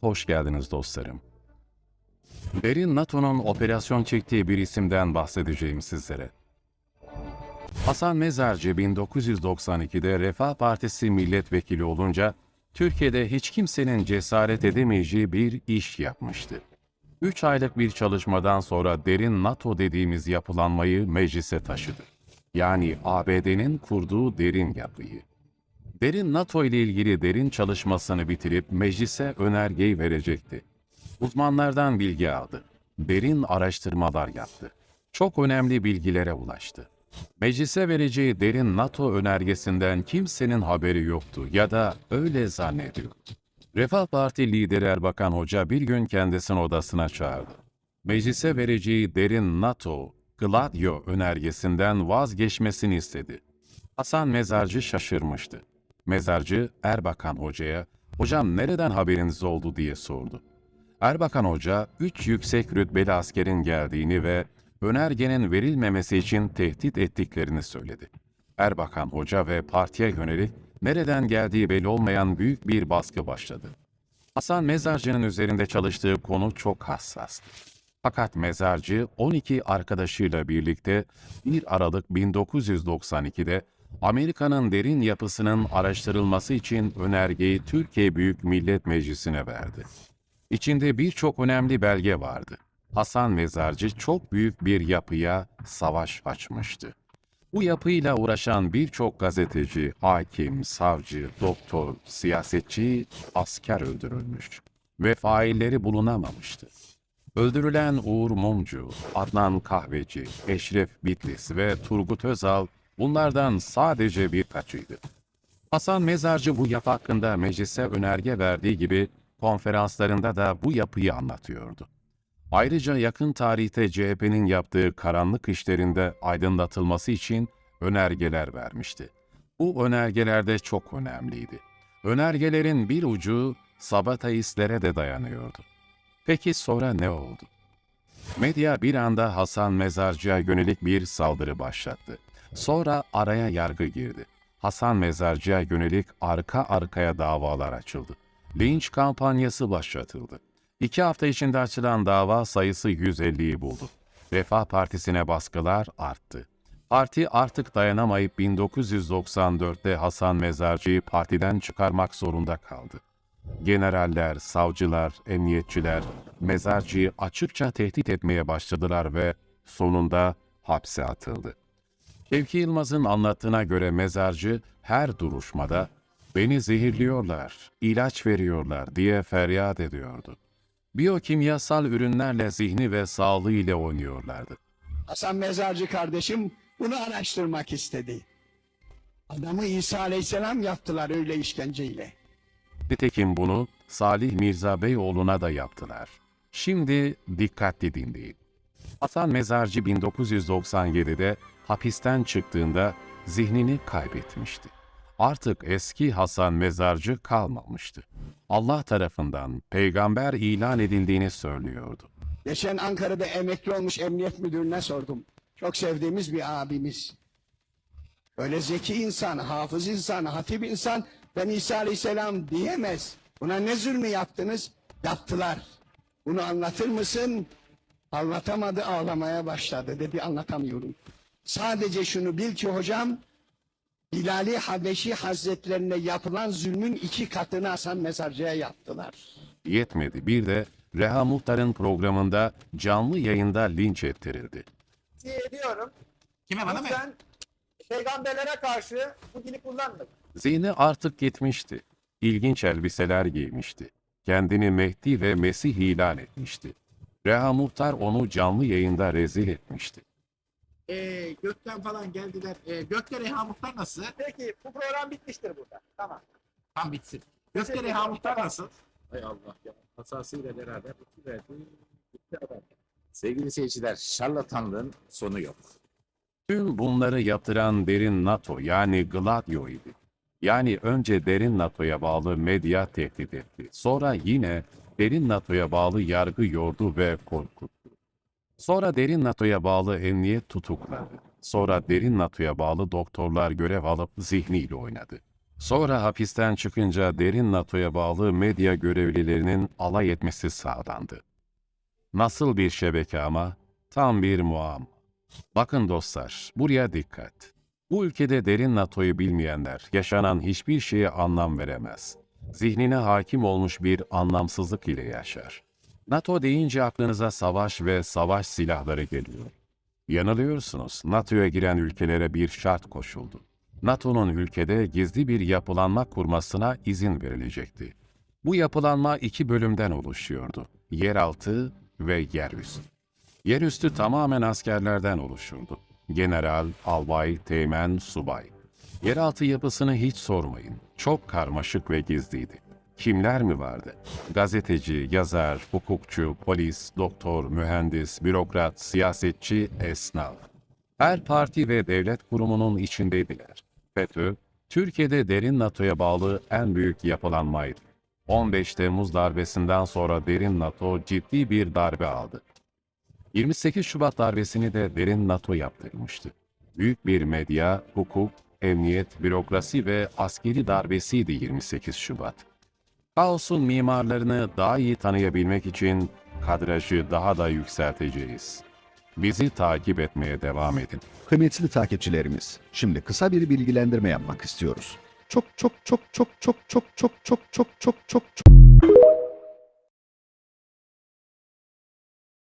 Hoş geldiniz dostlarım. Derin NATO'nun operasyon çektiği bir isimden bahsedeceğim sizlere. Hasan Mezarcı 1992'de Refah Partisi milletvekili olunca Türkiye'de hiç kimsenin cesaret edemeyeceği bir iş yapmıştı. 3 aylık bir çalışmadan sonra derin NATO dediğimiz yapılanmayı meclise taşıdı. Yani ABD'nin kurduğu derin yapıyı. Derin NATO ile ilgili derin çalışmasını bitirip meclise önergeyi verecekti. Uzmanlardan bilgi aldı. Derin araştırmalar yaptı. Çok önemli bilgilere ulaştı. Meclise vereceği derin NATO önergesinden kimsenin haberi yoktu ya da öyle zannediyordu. Refah Parti lideri Erbakan Hoca bir gün kendisini odasına çağırdı. Meclise vereceği derin NATO, Gladio önergesinden vazgeçmesini istedi. Hasan Mezarcı şaşırmıştı. Mezarcı Erbakan Hoca'ya, "Hocam nereden haberiniz oldu?" diye sordu. Erbakan Hoca, üç yüksek rütbeli askerin geldiğini ve önergenin verilmemesi için tehdit ettiklerini söyledi. Erbakan Hoca ve partiye yönelik nereden geldiği belli olmayan büyük bir baskı başladı. Hasan Mezarcı'nın üzerinde çalıştığı konu çok hassastı. Fakat Mezarcı 12 arkadaşıyla birlikte 1 Aralık 1992'de Amerika'nın derin yapısının araştırılması için önergeyi Türkiye Büyük Millet Meclisi'ne verdi. İçinde birçok önemli belge vardı. Hasan Mezarcı çok büyük bir yapıya savaş açmıştı. Bu yapıyla uğraşan birçok gazeteci, hakim, savcı, doktor, siyasetçi, asker öldürülmüş ve failleri bulunamamıştı. Öldürülen Uğur Mumcu, Adnan Kahveci, Eşref Bitlis ve Turgut Özal bunlardan sadece birkaçıydı. Hasan Mezarcı bu yapı hakkında meclise önerge verdiği gibi konferanslarında da bu yapıyı anlatıyordu. Ayrıca yakın tarihte CHP'nin yaptığı karanlık işlerinde aydınlatılması için önergeler vermişti. Bu önergelerde çok önemliydi. Önergelerin bir ucu sabataistlere de dayanıyordu. Peki sonra ne oldu? Medya bir anda Hasan Mezarcı'ya yönelik bir saldırı başlattı. Sonra araya yargı girdi. Hasan Mezarcı'ya yönelik arka arkaya davalar açıldı. Linç kampanyası başlatıldı. İki hafta içinde açılan dava sayısı 150'yi buldu. Refah Partisi'ne baskılar arttı. Parti artık dayanamayıp 1994'te Hasan Mezarcı'yı partiden çıkarmak zorunda kaldı. Generaller, savcılar, emniyetçiler Mezarcı'yı açıkça tehdit etmeye başladılar ve sonunda hapse atıldı. Şevki Yılmaz'ın anlattığına göre mezarcı her duruşmada beni zehirliyorlar, ilaç veriyorlar diye feryat ediyordu. Biyokimyasal ürünlerle zihni ve sağlığı ile oynuyorlardı. Hasan Mezarcı kardeşim bunu araştırmak istedi. Adamı İsa Aleyhisselam yaptılar öyle işkenceyle. Nitekim bunu Salih Mirza Beyoğlu'na da yaptılar. Şimdi dikkatli dinleyin. Hasan Mezarcı 1997'de hapisten çıktığında zihnini kaybetmişti. Artık eski Hasan Mezarcı kalmamıştı. Allah tarafından peygamber ilan edildiğini söylüyordu. Geçen Ankara'da emekli olmuş emniyet müdürüne sordum. Çok sevdiğimiz bir abimiz. Öyle zeki insan, hafız insan, hatip insan ben İsa Aleyhisselam diyemez. Buna ne zulmü yaptınız? Yaptılar. Bunu anlatır mısın? Anlatamadı ağlamaya başladı. Dedi anlatamıyorum. Sadece şunu bil ki hocam Bilali Habeşi Hazretlerine yapılan zulmün iki katını Hasan Mezarcı'ya yaptılar. Yetmedi bir de Reha Muhtar'ın programında canlı yayında linç ettirildi. tavsiye ediyorum. Kime bana mı? Lütfen peygamberlere karşı bu dili kullanmayın. Zihni artık gitmişti. İlginç elbiseler giymişti. Kendini Mehdi ve Mesih ilan etmişti. Reha Muhtar onu canlı yayında rezil etmişti. Ee, gökten falan geldiler. Ee, Gökte Reha Muhtar nasıl? Peki bu program bitmiştir burada. Tamam. Tam bitsin. Gökte Reha. Muhtar nasıl? Hay Allah ya. Hasasıyla beraber iki verdi. Gitti adam. Sevgili seyirciler, şarlatanlığın sonu yok. Tüm bunları yaptıran derin NATO yani Gladio idi. Yani önce derin NATO'ya bağlı medya tehdit etti. Sonra yine derin NATO'ya bağlı yargı yordu ve korkuttu. Sonra derin NATO'ya bağlı emniyet tutukladı. Sonra derin NATO'ya bağlı doktorlar görev alıp zihniyle oynadı. Sonra hapisten çıkınca derin NATO'ya bağlı medya görevlilerinin alay etmesi sağlandı. Nasıl bir şebeke ama? Tam bir muam. Bakın dostlar, buraya dikkat. Bu ülkede derin NATO'yu bilmeyenler yaşanan hiçbir şeye anlam veremez. Zihnine hakim olmuş bir anlamsızlık ile yaşar. NATO deyince aklınıza savaş ve savaş silahları geliyor. Yanılıyorsunuz. NATO'ya giren ülkelere bir şart koşuldu. NATO'nun ülkede gizli bir yapılanma kurmasına izin verilecekti. Bu yapılanma iki bölümden oluşuyordu. Yeraltı ve yerüstü. Yerüstü tamamen askerlerden oluşurdu. General, albay, teğmen, subay. Yeraltı yapısını hiç sormayın. Çok karmaşık ve gizliydi. Kimler mi vardı? Gazeteci, yazar, hukukçu, polis, doktor, mühendis, bürokrat, siyasetçi, esnaf. Her parti ve devlet kurumunun içindeydiler. FETÖ, Türkiye'de derin NATO'ya bağlı en büyük yapılanmaydı. 15 Temmuz darbesinden sonra derin NATO ciddi bir darbe aldı. 28 Şubat darbesini de derin NATO yaptırmıştı. Büyük bir medya, hukuk, emniyet, bürokrasi ve askeri darbesiydi 28 Şubat. Kaosun mimarlarını daha iyi tanıyabilmek için kadrajı daha da yükselteceğiz. Bizi takip etmeye devam edin. Kıymetli takipçilerimiz, şimdi kısa bir bilgilendirme yapmak istiyoruz. Çok çok çok çok çok çok çok çok çok çok çok